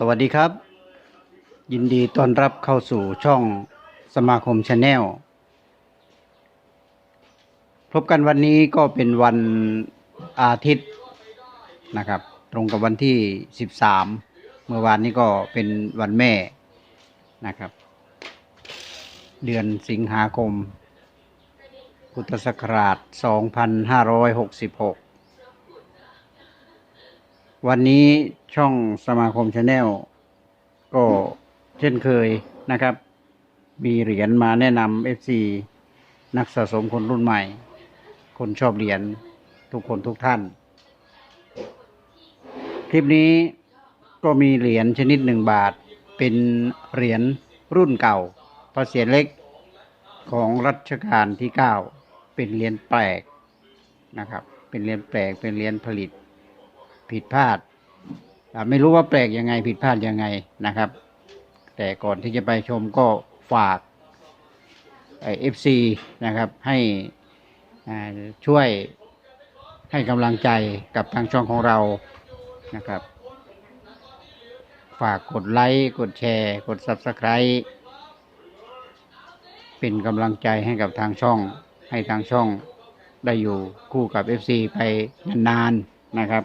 สวัสดีครับ ยินดีต้อนรับเข้าสู่ช่องสมาคมชาแนลพบกันวันนี้ก็เป็นวันอาทิตย์นะครับ ตรงกับวันที่ 13 เมื่อวานนี้ก็เป็นวันแม่นะครับ เดือนสิงหาคม พุทธศักราช 2566 วันนี้ ช่องสมาคมชาแนลก็เช่นเคยนะครับ มีเหรียญมาแนะนำ FC นักสะสมคนรุ่นใหม่ คนชอบเหรียญทุกคนทุกท่าน คลิปนี้ก็มีเหรียญชนิดหนึ่งบาท เป็นเหรียญรุ่นเก่าพระเศียรเล็กของรัชกาลที่9เป็นเหรียญแปลกนะครับ เป็นเหรียญแปลกเป็นเหรียญผลิตผิดพลาด ไม่รู้ว่าแปลกยังไงผิดพลาดยังไงนะครับ แต่ก่อนที่จะไปชมก็ฝากเอฟซีนะครับให้ช่วยให้กำลังใจกับทางช่องของเรานะครับ ฝากกดไลค์กดแชร์ กด Subscribe เป็นกำลังใจให้กับทางช่อง ให้ทางช่องได้อยู่คู่กับ FC ไปนานๆนะครับ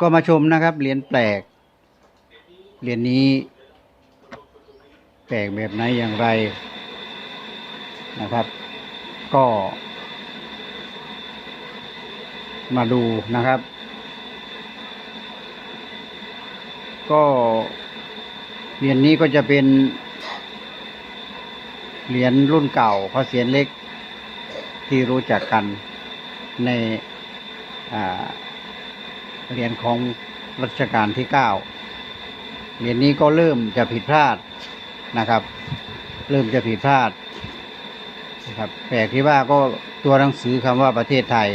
ก็มาชมนะครับ เหรียญแปลก เหรียญนี้ แปลกแบบไหนอย่างไรนะครับ ก็ มาดูนะครับ ก็เหรียญนี้ก็จะเป็น เหรียญรุ่นเก่าพระเศียรเล็กที่รู้จักกันในอ่า เหรียญของรัชกาลที่เก้าเหรียญนี้ก็เริ่มจะผิดพลาดนะครับ เริ่มจะผิดพลาดนะครับแปลกที่ว่าก็ตัวหนังสือคำว่าประเทศไทย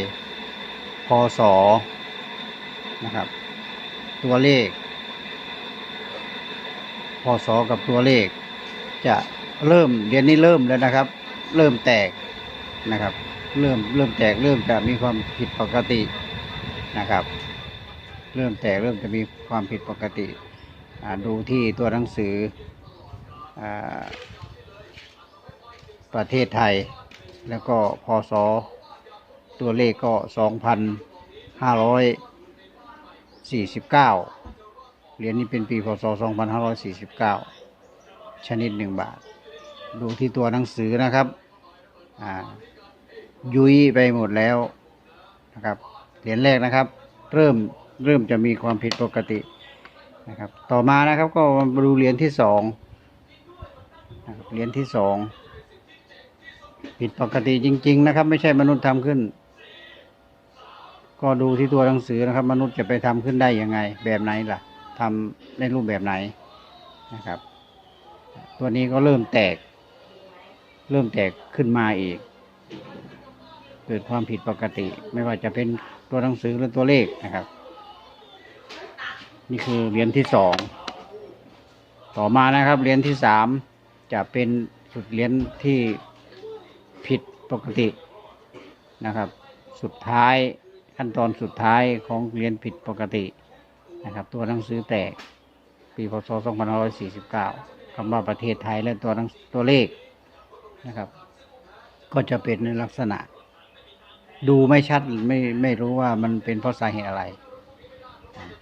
พศนะครับ ตัวเลข พศกับตัวเลข จะเริ่มเหรียญนี้เริ่มแล้วนะครับ เริ่มแตกนะครับ เริ่มเริ่มแตกเริ่มจะมีความผิดปกตินะครับ เริ่มแตกเริ่มจะมีความผิดปกติ ดูที่ตัวหนังสืออประเทศไทย แล้วก็พศตัวเลขก็ 2,549 เหรียญนี้เป็นปีพศ 2549 ชนิดหนึ่งบาท ดูที่ตัวหนังสือนะครับยุยไปหมดแล้วนะครับ เหรียญแรกนะครับ เริ่ม เริ่มจะมีความผิดปกตินะครับ ต่อมานะครับก็ดูเหรียญที่สองนะครับเหรียญที่สองผิดปกติจริง ๆ นะครับ ไม่ใช่มนุษย์ทำขึ้น ก็ดูที่ตัวหนังสือนะครับ มนุษย์จะไปทำขึ้นได้ยังไง แบบไหนล่ะทำในรูปแบบไหนนะครับ ตัวนี้ก็เริ่มแตก เริ่มแตกขึ้นมาอีก เกิดความผิดปกติ ไม่ว่าจะเป็นตัวหนังสือหรือตัวเลขนะครับ นี่คือเหรียญที่สอง ต่อมานะครับเหรียญที่สามจะเป็นสุดเหรียญที่ผิดปกตินะครับ สุดท้ายขั้นตอนสุดท้ายของเหรียญผิดปกตินะครับ ตัวหนังสือแตก ปีพศ 2549คำว่าประเทศไทยและตัวตัวเลขนะครับ ก็จะเป็นในลักษณะ ดูไม่ชัดไม่ไม่รู้ว่ามันเป็นเพราะสาเหตุอะไร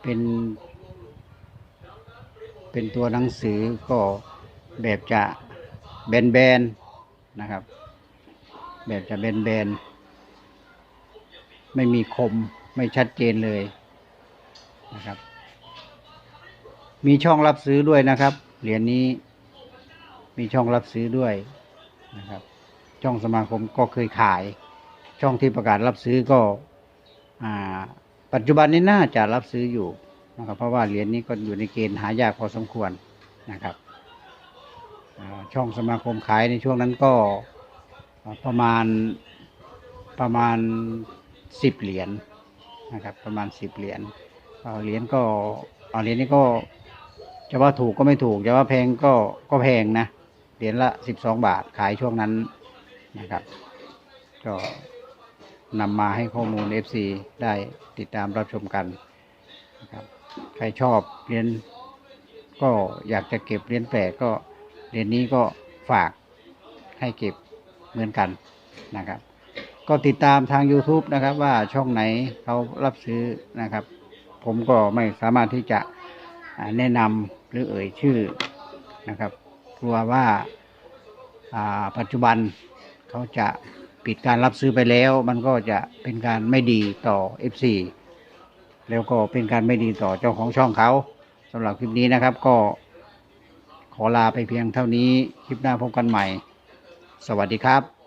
เป็น เป็นตัวหนังสือก็แบบจะแบนๆนะครับ แบบจะแบนๆไม่มีคมไม่ชัดเจนเลยนะครับ มีช่องรับซื้อด้วยนะครับ เหรียญนี้มีช่องรับซื้อด้วยนะครับ ช่องสมาคมก็เคยขาย ช่องที่ประกาศรับซื้อก็อ่าปัจจุบันนี้น่าจะรับซื้ออยู่ นะครับเพราะว่าเหรียญนี้ก็อยู่ในเกณฑ์หายากพอสมควรนะครับช่องสมาคมขายในช่วงนั้นก็ประมาณประมาณสิบเหรียญนะครับประมาณสิบเหรียญเหรียญก็เหรียญนี้ก็จะว่าถูกก็ไม่ถูกจะว่าแพงก็ก็แพงนะเหรียญละสิบสองบาทขายช่วงนั้นนะครับก็นำมาให้ข้อมูล FC ได้ติดตามรับชมกันนะครับ ใครชอบเรียญก็อยากจะเก็บเรียญแปลก็เรียญนี้ก็ฝากให้เก็บเหมือนกันนะครับ ก็ติดตามทาง YouTube นะครับ ว่าช่องไหนเขารับซื้อนะครับ ผมก็ไม่สามารถที่จะแนะนำหรือเอ่ยชื่อนะครับกลัวว่าอ่าปัจจุบันเขาจะปิดการรับซื้อไปแล้ว มันก็จะเป็นการไม่ดีต่อ FC แล้วก็เป็นการไม่ดีต่อเจ้าของช่องเขาสำหรับคลิปนี้นะครับ ก็ขอลาไปเพียงเท่านี้คลิปหน้าพบกันใหม่ สวัสดีครับ